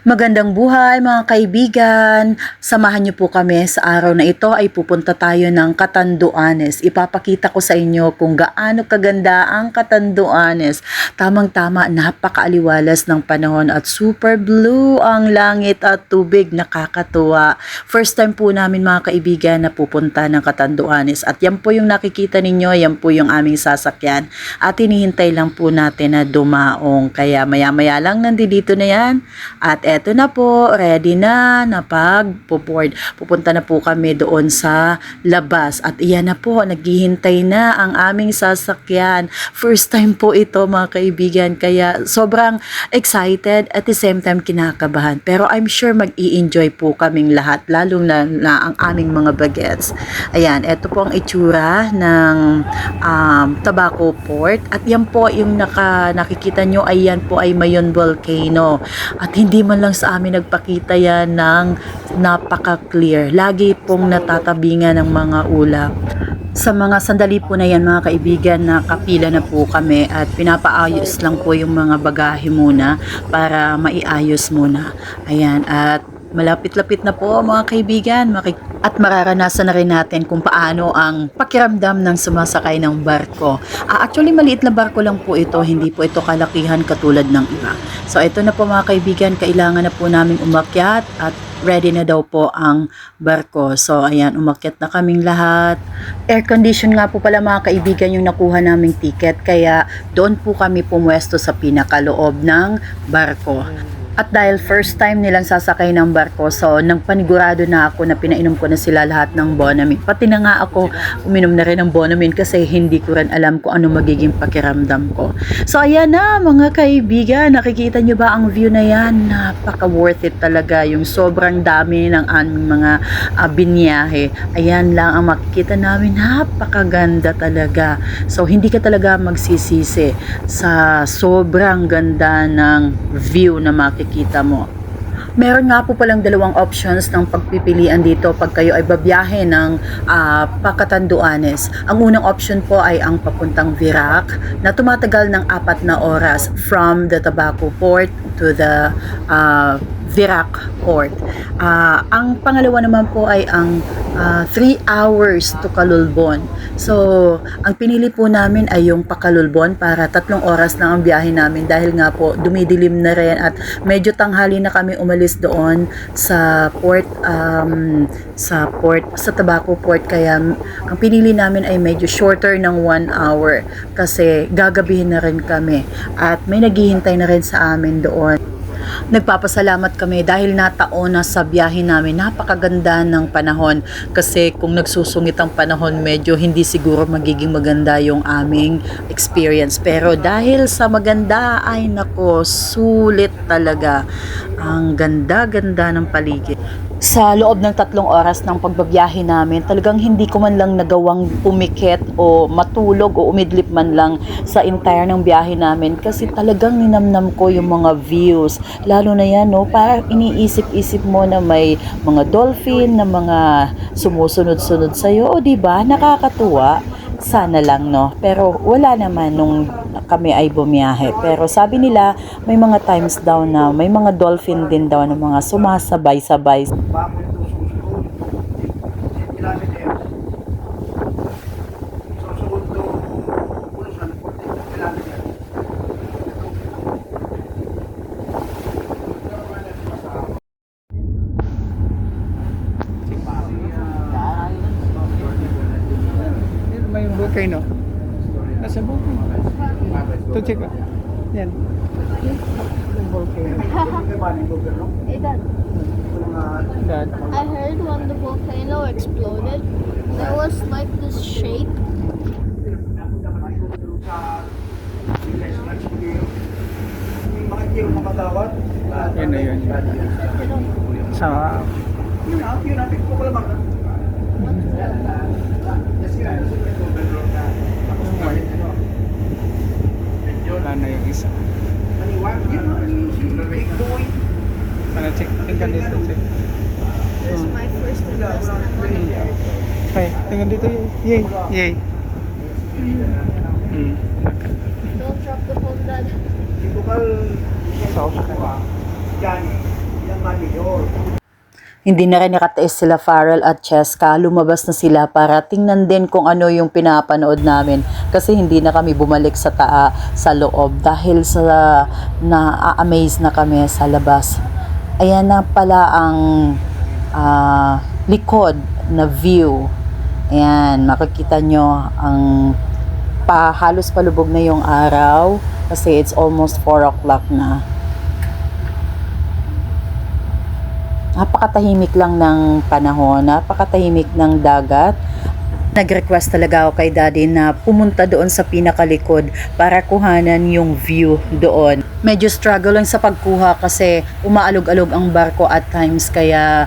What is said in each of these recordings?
Magandang buhay mga kaibigan! Samahan niyo po kami sa araw na ito ay pupunta tayo ng Katanduanes. Ipapakita ko sa inyo kung gaano kaganda ang Katanduanes. Tamang-tama, napakaaliwalas ng panahon at super blue ang langit at tubig. Nakakatuwa. First time po namin mga kaibigan na pupunta ng Katanduanes. At yan po yung nakikita ninyo, yan po yung aming sasakyan. At hinihintay lang po natin na dumaong. Kaya maya-maya lang nandito na yan. At eto na po, ready na, napag-board. Pupunta na po kami doon sa labas. At iyan na po, naghihintay na ang aming sasakyan. First time po ito mga kaibigan. Kaya sobrang excited at the same time kinakabahan. Pero I'm sure mag-i-enjoy po kaming lahat. Lalo na, na ang aming mga bagets. Ayan, eto po ang itsura ng um, Tabaco Port. At yan po yung naka, nakikita nyo ay yan po ay Mayon Volcano. At hindi man lang sa amin nagpakita yan ng napaka-clear. Lagi pong natatabingan ng mga ulap. Sa mga sandali po na yan mga kaibigan, nakapila na po kami at pinapaayos lang po yung mga bagahe muna para maiayos muna. Ayan, at malapit-lapit na po mga kaibigan at mararanasan na rin natin kung paano ang pakiramdam ng sumasakay ng barko. Ah, actually, maliit na barko lang po ito, hindi po ito kalakihan katulad ng iba. So ito na po mga kaibigan, kailangan na po namin umakyat at ready na daw po ang barko. So ayan, umakyat na kaming lahat. Air condition nga po pala mga kaibigan yung nakuha naming ticket kaya doon po kami pumwesto sa pinakaloob ng barko. At dahil first time nilang sasakay ng barko, so nang panigurado na ako na pinainom ko na sila lahat ng Bonamin. Pati na nga ako uminom na rin ng Bonamin kasi hindi ko rin alam kung ano magiging pakiramdam ko. So ayan na mga kaibigan, nakikita nyo ba ang view na yan? Napaka worth it talaga yung sobrang dami ng aming mga uh, binyahe. Ayan lang ang makikita namin, napakaganda talaga. So hindi ka talaga magsisisi sa sobrang ganda ng view na makikita mo. Meron nga po palang dalawang options ng pagpipilian dito pag kayo ay babiyahe ng ah, Pakatanduanes. Ang unang option po ay ang papuntang Virac na tumatagal ng apat na oras from the Tabaco Port to the ah, Virac Port. Ah, ang pangalawa naman po ay ang 3 hours to Kalulbon. So, ang pinili po namin ay yung Pakalulbon para tatlong oras lang ang biyahe namin dahil nga po dumidilim na rin at medyo tanghali na kami umalis doon sa port um, sa port sa Tabaco Port kaya ang pinili namin ay medyo shorter ng 1 hour kasi gagabihin na rin kami at may naghihintay na rin sa amin doon. Nagpapasalamat kami dahil nataon na sa biyahe namin. Napakaganda ng panahon kasi kung nagsusungit ang panahon, medyo hindi siguro magiging maganda yung aming experience. Pero dahil sa maganda, ay nako, sulit talaga. Ang ganda-ganda ng paligid sa loob ng tatlong oras ng pagbabiyahe namin, talagang hindi ko man lang nagawang pumikit o matulog o umidlip man lang sa entire ng biyahe namin kasi talagang ninamnam ko yung mga views. Lalo na yan, no, parang iniisip-isip mo na may mga dolphin na mga sumusunod-sunod sa'yo. O, di ba? Nakakatuwa. Sana lang, no? Pero wala naman nung kami ay bumiyahe. Pero sabi nila, may mga times daw na may mga dolphin din daw na mga sumasabay-sabay baboy ito susunod. Kilometer. Susunod to Bulusan, 14 kilometer. May volcano. Nasa volcano. Ito, check. Yan. I heard when the volcano exploded, there was like this shake. Yun na yun. Sa Yun na, yun na. Tingko ko lamang. ano yung isa. Maniwag. Yun na. Big boy. Ano, check. Tingnan dito, check. This is my first and last time. Okay, tingnan dito. Yay. Yay. Hmm. Don't drop the phone, Dad. So. Yan. Yan nga, Mayor. Hindi na rin nakatiis sila Farrell at Cheska. Lumabas na sila para tingnan din kung ano yung pinapanood namin. Kasi hindi na kami bumalik sa taa sa loob dahil sa na-amaze na kami sa labas. Ayan na pala ang ah, likod na view. Ayan, makikita nyo ang pa, halos palubog na yung araw kasi it's almost 4 o'clock na. napakatahimik lang ng panahon, napakatahimik ng dagat. Nag-request talaga ako kay daddy na pumunta doon sa pinakalikod para kuhanan yung view doon. Medyo struggle lang sa pagkuha kasi umaalog-alog ang barko at times kaya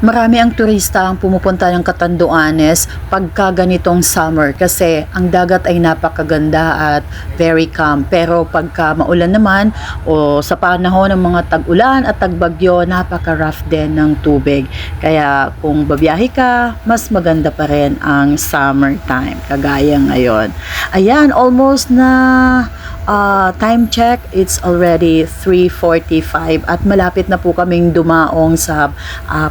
marami ang turista ang pumupunta ng Catanduanes pagka ganitong summer kasi ang dagat ay napakaganda at very calm. Pero pagka maulan naman o sa panahon ng mga tag-ulan at tagbagyo, napaka-rough din ng tubig. Kaya kung babiyahe ka, mas maganda pa rin ang summertime, kagaya ngayon. Ayan, almost na ah, time check, it's already 3.45 at malapit na po kaming dumaong sa ah,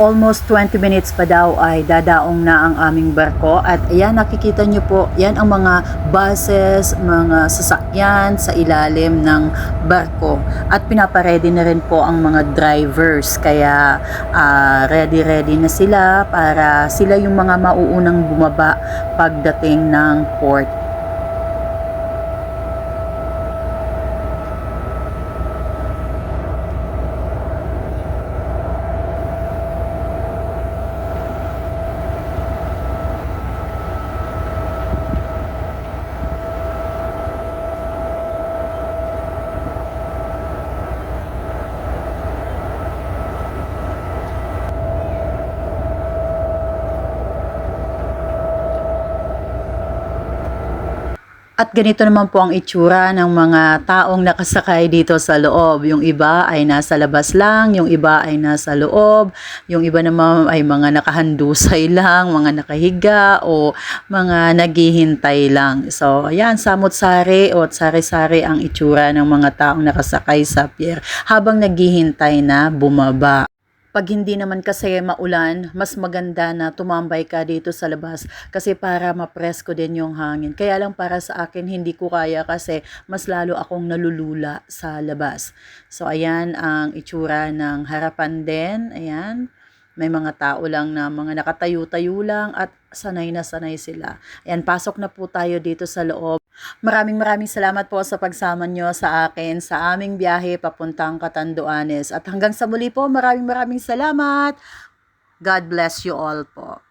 almost 20 minutes pa daw ay dadaong na ang aming barko. At ayan nakikita nyo po yan ang mga buses, mga sasakyan sa ilalim ng barko. At pinaparedy na rin po ang mga drivers. Kaya ah, ready ready na sila para sila yung mga mauunang bumaba pagdating ng port At ganito naman po ang itsura ng mga taong nakasakay dito sa loob. Yung iba ay nasa labas lang, yung iba ay nasa loob, yung iba naman ay mga nakahandusay lang, mga nakahiga o mga naghihintay lang. So, ayan, samot-sari o sari-sari ang itsura ng mga taong nakasakay sa pier habang naghihintay na bumaba. Pag hindi naman kasi maulan, mas maganda na tumambay ka dito sa labas kasi para mapresko din yung hangin. Kaya lang para sa akin, hindi ko kaya kasi mas lalo akong nalulula sa labas. So, ayan ang itsura ng harapan din. Ayan. May mga tao lang na mga nakatayo-tayo lang at sanay na sanay sila. Ayan, pasok na po tayo dito sa loob. Maraming maraming salamat po sa pagsama nyo sa akin sa aming biyahe papuntang Catanduanes. At hanggang sa muli po, maraming maraming salamat. God bless you all po.